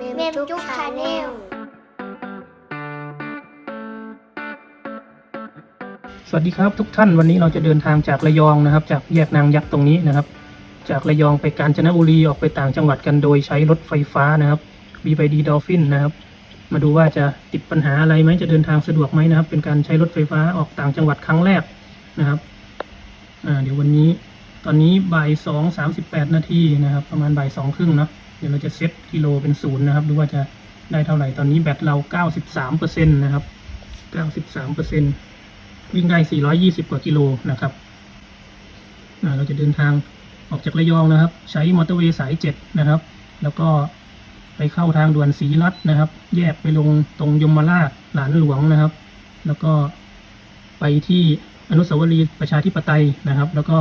เมมจุกชาแนลสวัสดีครับทุกท่านวันนี้เราจะเดินทางจากระยองนะครับ จากแยกนางยักษ์ตรงนี้นะครับ จากระยองไปกาญจนบุรีออกไปต่างจังหวัดกันโดยใช้รถไฟฟ้านะครับ BYD Dolphin นนะครับ มาดูว่าจะติดปัญหาอะไรไหมจะเดินทางสะดวกไหมนะครับ เป็นการใช้รถไฟฟ้าออกต่างจังหวัดครั้งแรกนะครับเดี๋ยววันนี้ตอนนี้บ่ายสองสามสิบแปดนาทีนะครับ ประมาณบ่ายสองครึ่งเนาะ เดี๋ยวเราจะเซตกิโลเป็นศูนย์นะครับ ดูว่าจะได้เท่าไหร่ ตอนนี้แบตเราเก้าสิบสามเปอร์เซ็นต์นะครับเก้าสิบสามเปอร์เซ็นต์วิ่งได้ 420 กว่ากิโลนะครับเราจะเดินทางออกจากระยองนะครับ ใช้มอเตอร์เวย์สาย 7 นะครับ แล้วก็ไปเข้าทางด่วนศรีรัตน์นะครับ แยกไปลงตรงยมราชหลานหลวงนะครับ แล้วก็ไปที่อนุสาวรีย์ประชาธิปไตยนะครับ แล้วก็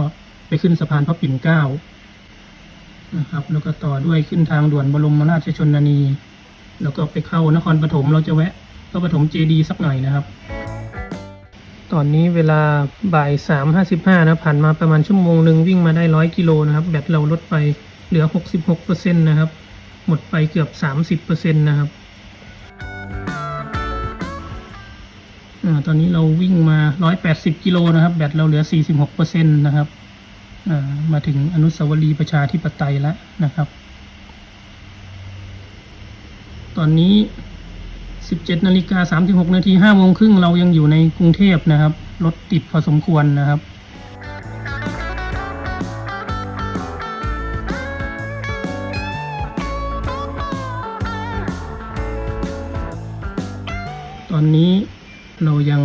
ไปขึ้นสะพานพระปิ่นเกล้า นะครับ แล้วก็ต่อด้วยขึ้นทางด่วนบรมราชชนนี แล้วก็ไปเข้านครปฐมเราจะแวะพระปฐมเจดีสักหน่อยนะครับ ตอนนี้เวลาบ่ายสามห้าสิบห้านะผ่านมาประมาณชั่วโมงหนึ่งวิ่งมาได้ร้อยกิโลนะครับ แบตเราลดไปเหลือหกสิบหกเปอร์เซ็นต์นะครับ หมดไปเกือบสามสิบเปอร์เซ็นต์นะครับอตอนนี้เราวิ่งมาร้อยแปดสิบกิโลนะครับ แบตเราเหลือสี่สิบหกเปอร์เซ็นต์นะครับ มาถึงอนุสาวรีย์ประชาธิปไตยแล้วนะครับ ตอนนี้ 17นาฬิกา36นาที5โมงครึ่งเรายังอยู่ในกรุงเทพนะครับ รถติดพอสมควรนะครับตอนนี้เรายัง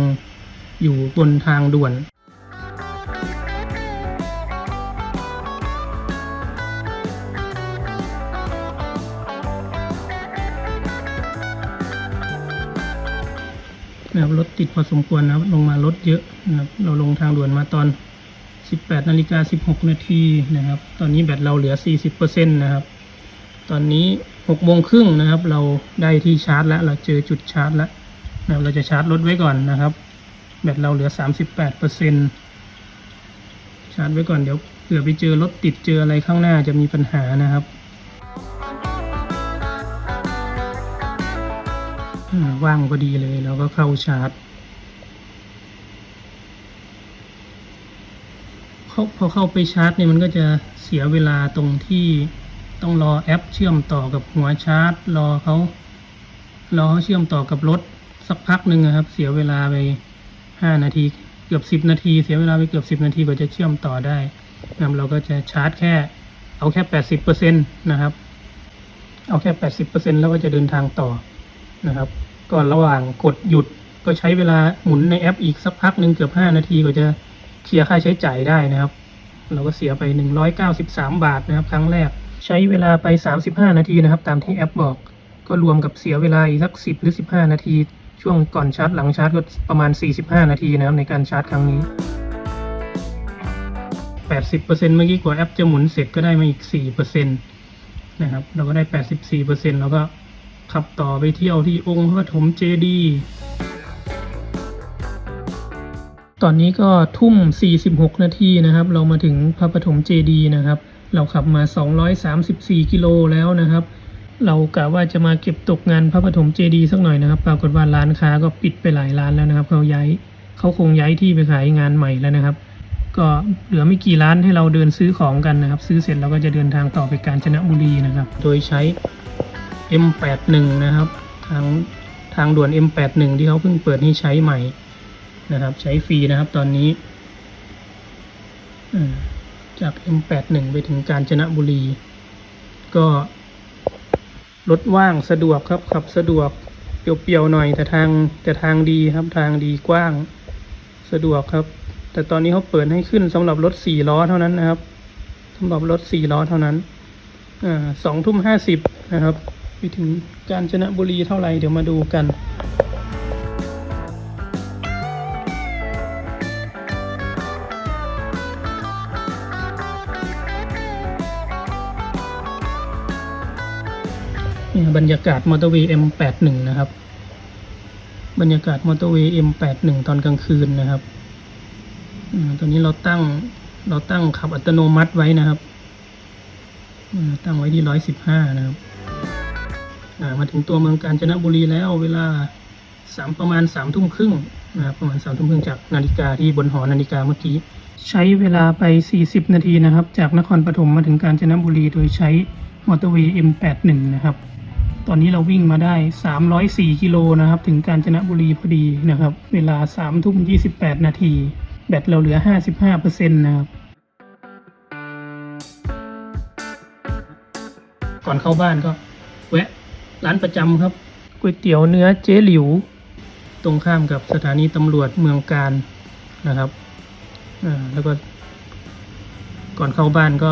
อยู่บนทางด่วน นะครับรถติดพอสมควรนะครับลงมารถเยอะนะครับเราลงทางด่วนมาตอน 18นาฬิกา16 นาทีนะครับ ตอนนี้แบตเราเหลือ 40%นะครับ ตอนนี้6โมงครึ่งนะครับ เราได้ที่ชาร์จแล้ว เราเจอจุดชาร์จแล้วนะครับเราจะชาร์จรถไว้ก่อนนะครับ แบตเราเหลือ 38%ชาร์จไว้ก่อนเดี๋ยวเผื่อไปเจอรถติดเจออะไรข้างหน้าจะมีปัญหานะครับ ว่างพอดีเลยเราก็เข้าชาร์จพอเข้าไปชาร์จเนี่ยมันก็จะเสียเวลาตรงที่ต้องรอแอปเชื่อมต่อกับหัวชาร์จ รอเขารอเขาเชื่อมต่อกับรถสักพักหนึ่งนะครับ เสียเวลาไปห้านาที เกือบสิบนาที เสียเวลาไปเกือบสิบนาทีกว่าจะเชื่อมต่อได้นะเราก็จะชาร์จแค่ เอาแค่แปดสิบเปอร์เซ็นต์นะครับ เอาแค่แปดสิบเปอร์เซ็นแล้วก็จะเดินทางต่อนะครับ ก่อนระหว่างกดหยุดก็ใช้เวลาหมุนในแอปอีกสักพักหนึ่งเกือบ 5 นาทีกว่าจะเคลียร์ค่าใช้จ่ายได้นะครับ เราก็เสียไป 193 บาทนะครับ ครั้งแรกใช้เวลาไป 35 นาทีนะครับ ตามที่แอปบอก ก็รวมกับเสียเวลาอีกสัก 10 หรือ 15 นาที ช่วงก่อนชาร์จหลังชาร์จก็ประมาณ 45 นาทีนะครับในการชาร์จครั้งนี้ 80%เมื่อกี้กว่าแอปจะหมุนเสร็จก็ได้มาอีก 4%นะครับเราก็ได้ 84%แล้วก็ ขับต่อไปเที่ยวที่องค์พระปฐมเจดีย์ตอนนี้ก็ทุ่ม 46 นาทีนะครับ เรามาถึงพระปฐมเจดีย์นะครับ เราขับมา 234 กิโลแล้วนะครับ เรากะว่าจะมาเก็บตกงานพระปฐมเจดีย์สักหน่อยนะครับ ปรากฏว่าร้านค้าก็ปิดไปหลายร้านแล้วนะครับเขาย้ายเขาคงย้ายที่ไปขายงานใหม่แล้วนะครับ ก็เหลือไม่กี่ร้านให้เราเดินซื้อของกันนะครับ ซื้อเสร็จเราก็จะเดินทางต่อไปกาญจนบุรีนะครับ โดยใช้ M81 นะครับ ทางทางด่วน M81 ที่เขาเพิ่งเปิดให้ใช้ใหม่นะครับ ใช้ฟรีนะครับตอนนี้จาก M81 ไปถึงกาญจนบุรี ก็รถว่างสะดวกครับ ขับสะดวกเปรียวๆหน่อย แต่ทางแต่ทางดีครับทางดีกว้างสะดวกครับ แต่ตอนนี้เขาเปิดให้ขึ้นสำหรับรถสี่ล้อเท่านั้นนะครับสำหรับรถสี่ล้อเท่านั้นอ่าสองทุ่มห้าสิบนะครับ ถึงกาญจนบุรีเท่าไหร่เดี๋ยวมาดูกันนี่บรรยากาศมอเตอร์เวย์ M81 นะครับ บรรยากาศมอเตอร์เวย์ M81 ตอนกลางคืนนะครับอตอนนี้เราตั้งเราตั้งขับอัตโนมัติไว้นะครับตั้งไว้ที่ร้อยสิบห้านะครับ มาถึงตัวเมืองกาญจนบุรีแล้วเวลาสามประมาณสามทุ่มครึ่งนะครับประมาณสามทุ่มครึ่งจากนาฬิกาที่บนหอนาฬิกาเมื่อกี้ ใช้เวลาไป 40 นาทีนะครับ จากนครปฐมมาถึงกาญจนบุรีโดยใช้มอเตอร์เวย์ M81 นะครับ ตอนนี้เราวิ่งมาได้ 304 กิโลนะครับ ถึงกาญจนบุรีพอดีนะครับ เวลา3ทุ่ม 28 นาที แบตเราเหลือ 55%นะครับก่อนเข้าบ้านก็แวะ ร้านประจำครับก๋วยเตี๋ยวเนื้อเจ๊หลิว ตรงข้ามกับสถานีตำรวจเมืองการนะครับแล้วก็ ก่อนเข้าบ้านก็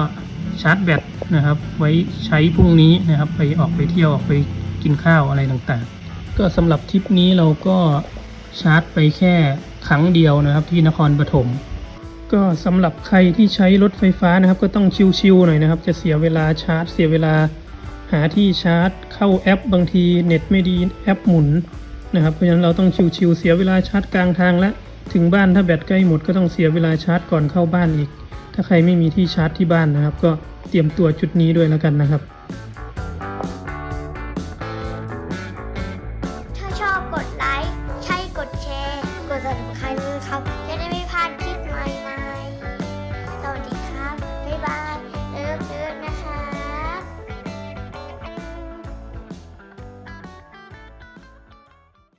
ชาร์จแบตนะครับ ไว้ใช้พรุ่งนี้นะครับ ไปออกไปเที่ยวออกไปกินข้าวอะไรต่างๆ ก็สำหรับทริปนี้เราก็ชาร์จไปแค่ครั้งเดียวนะครับที่นครปฐมก็สำหรับใครที่ใช้รถไฟฟ้านะครับ ก็ต้องชิวๆหน่อยนะครับ จะเสียเวลาชาร์จ เสียเวลา หาที่ชาร์จ เข้าแอป บางทีเน็ตไม่ดีแอปหมุนนะครับเพราะฉะนั้นเราต้องชิวๆเสียเวลาชาร์จกลางทางและถึงบ้านถ้าแบตใกล้หมดก็ต้องเสียเวลาชาร์จก่อนเข้าบ้านอีก ถ้าใครไม่มีที่ชาร์จที่บ้านนะครับ ก็เตรียมตัวจุดนี้ด้วยแล้วกันนะครับ